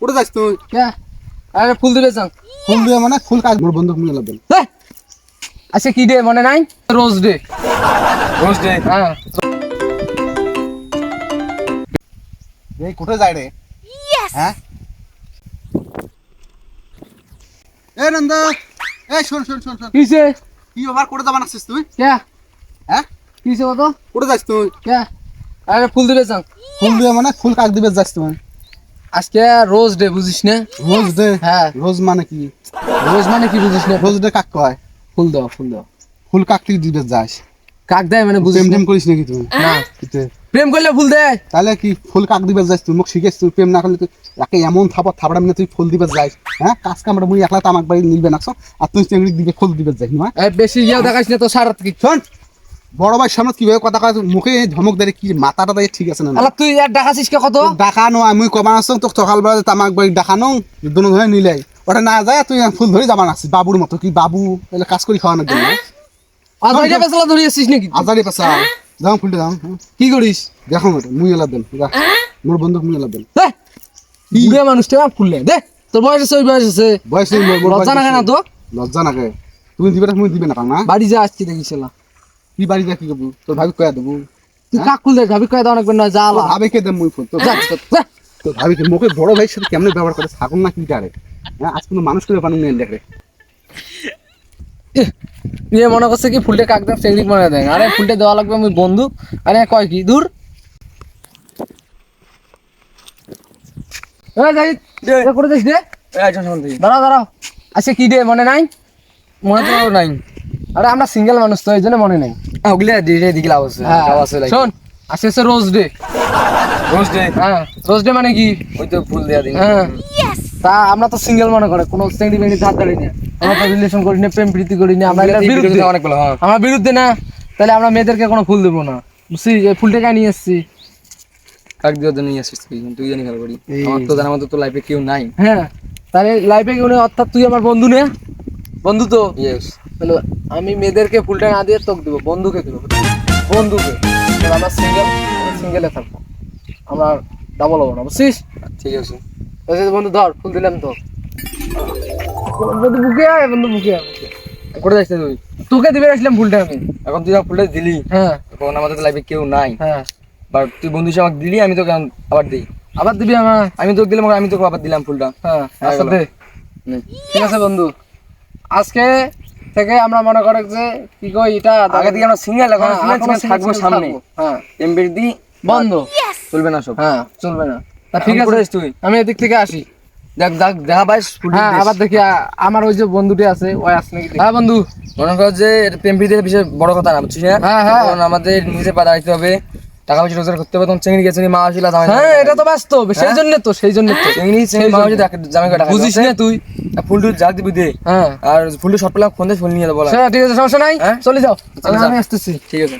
কোথায় যাস তুই। কে? আরে ফুল দিবে চান ফুল দিয়ে মানে ফুল কাজ। মোর বন্ধু নিয়ে লাগবেন আচ্ছা কি ডে মনে নাই? রোজ ডে রোজ ডে হ্যাঁ। এই কোথায় যায় রে? হ্যাঁ? এ নন্দ! এ শোন শোন শোন শোন। কিসে? কি ব্যাপার কোথায় যাবার আসছিস তুই? কে? হ্যাঁ? কিসে কত কোথায় যাস তুই? কে? আরে ফুল দিবে চান ফুল দিয়ে মানে ফুল কাজ দিবে যাস তুই। আজকে রোজ ডে বুঝিস না? Rose day? হ্যাঁ। রোজ মানে কি? রোজ মানে কি বুঝিস না? রোজ ডে কাক কয়? ফুল দাও ফুল দাও। ফুল কাক তুই দিবে যাস। কাক দেয় মানে বুঝিস প্রেম করিস নাকি তুই? না কিতে? প্রেম করলে ফুল দেয়। তাহলে কি ফুল কাক দিবে যাস তুই? মোক শিখেছ তুই? প্রেম না করলে তুই একে এমন থাপড় থাপড়া মানে তুই ফুল দিবে যাস। হ্যাঁ? কাজ কামড়া মুই একলা তামাক বাড়ি নিলবে না আর তুই চেংড়ি দিবে ফুল দিবে যাস না বেশি ইয়া দেখাস না তো সারা কি? শোন! বড় ভাই সামনে কীভাবে কথা কয় মুখে ধমক দেয় কি মাথাটা দেয় ঠিক আছে না আলা তুই আর দেখাছিস কে কত? ডাকানো আমি কমান আসছো তোর সকালবেলা তামাক বাড়ি ডাকানো দুনো ধরে নিলে। ওটা না যায় তুই ফুল ধরে যাবার আসছিস বাবুর মতো কি বাবু? তাহলে কাজ করি খাওয়ানোর জন্য। আজ আইডা পেছলা ধরে আসছিস নাকি? আজারি পাশা যাও ফুলটা যাও হ্যাঁ। কি করিস? দেখো মুই এলা দেন। মোর বন্ধু মুই এলা দেন। বুড়ে মানুষটা ফুললে দে। তোর বয়স আছে ওই বয়স আছে। বয়স লজ্জা না কেন তো? লজ্জা নাকে। তুমি দিবে না তুমি দিবে না না? বাড়ি যা আসছি দেখিছিলা কি বাড়ি তোর ভাবি কয়া দেবো? তুই দে ভাবি কয়ে দাও অনেক না যা ভাবি কে দেব মুই ফোন। যা, যা। তোর ভাবি কে মুখে বড় ভাইয়ের সাথে কেমনে ব্যবহার করে? ছাগল না কি ডারে হ্যাঁ আজ কোনো মানুষ করে দেখে ইহ, ইয়ে মনে করছে কি ফুলটা কাক দাম সেগুলি মনে দেয় আরে ফুলটা দেওয়া লাগবে আমি বন্ধু। আরে কয় কি দূর? করে দিস রে দাঁড়াও দাঁড়াও। আচ্ছা কি ডে মনে নাই? মনে তো নাই। আরে আমরা সিঙ্গেল মানুষ তো এই জন্য মনে নাই। ওগুলা দিলে দিকে লাভ আছে। হ্যাঁ লাভ শোন আজকে হচ্ছে রোজ ডে রোজ ডে হ্যাঁ রোজ ডে মানে কি? ওই তো ফুল দেয়া দিন। হ্যাঁ। তা আমরা তো সিঙ্গেল মনে করে কোনো চেংড়ি বেংড়ি ধার ধারি না আমরা তো রিলেশন করি না প্রেম প্রীতি করি না আমরা বিরুদ্ধে। অনেক ভালো হ্যাঁ। আমার বিরুদ্ধে না তাহলে আমরা মেয়েদেরকে কোনো ফুল দেবো না। বুঝছি এই ফুলটাকে নিয়ে এসছি? কাক দিয়ে জন্য নিয়ে আসিস তুই? তুই জানি খেলা করি। আমার তো জানার মতো তো লাইফে কেউ নাই। হ্যাঁ তাহলে লাইফে কেউ নেই অর্থাৎ তুই আমার বন্ধু নে। বন্ধু তো? তাহলে আমি মেয়েদেরকে ফুলটা না দিয়ে তোকে দেবো বন্ধুকে দেবো বন্ধুকে। আমরা সিঙ্গেল সিঙ্গেলে থাকব। আমরা ডাবল হব না বুঝছিস? ঠিক আছে। বন্ধু ধর ফুল দিলাম তো বন্ধু বুকে আয় বন্ধু বুকে আয়। করে যাচ্ছিস তুই? তোকে দিবে আসলাম ফুলটা আমি। এখন তুই ফুলটা দিলি হ্যাঁ। এখন আমাদের লাইফে কেউ নাই। হ্যাঁ। বাট তুই বন্ধু আমাকে দিলি আমি তোকে আবার দিই। আবার দিবি আমার? আমি তোকে দিলাম আমি তোকে আবার দিলাম ফুলটা। হ্যাঁ আচ্ছা। ঠিক আছে বন্ধু। আজকে থেকে আমরা মনে করে যে কি কই এটা? আগে থেকে আমরা সিঙ্গেল এখন হ্যাঁ, সিঙ্গেল থাকব সামনে। হ্যাঁ। এমবির দি বন্ধ। চলবে না সব। হ্যাঁ চলবে না। তা ঠিক আছে। তুই। আমি এদিক থেকে আসি। দেখ দেখ দেখা পাইস ফুল হ্যাঁ আবার দেখি আমার ওই যে বন্ধুটি আছে ওই আসছে নাকি হ্যাঁ বন্ধু। মনে কর যে এটা প্রেম প্রীতির বিষয়ে বড় কথা না বুঝছিস হ্যাঁ, হ্যাঁ। এখন আমাদের নিজে পা দাঁড়াইতে হবে। টাকা পয়সা রোজগার করতে হবে তখন চিংড়ি গেছে মা আসিলা জামাই হ্যাঁ এটা তো বাস্তব সেই জন্য তো সেই জন্য তো। চিংড়ি চিংড়ি মা জামাই কাটা বুঝিস না তুই। ফুল টুল যা দিবি দে। হ্যাঁ। আর ফুলটু শর্ট পেলাম ফোন দিয়ে ফুল নিয়ে যাব বলা ঠিক আছে সমস্যা নাই? হ্যাঁ? চলে যাও। আমি আসতেছি। ঠিক আছে।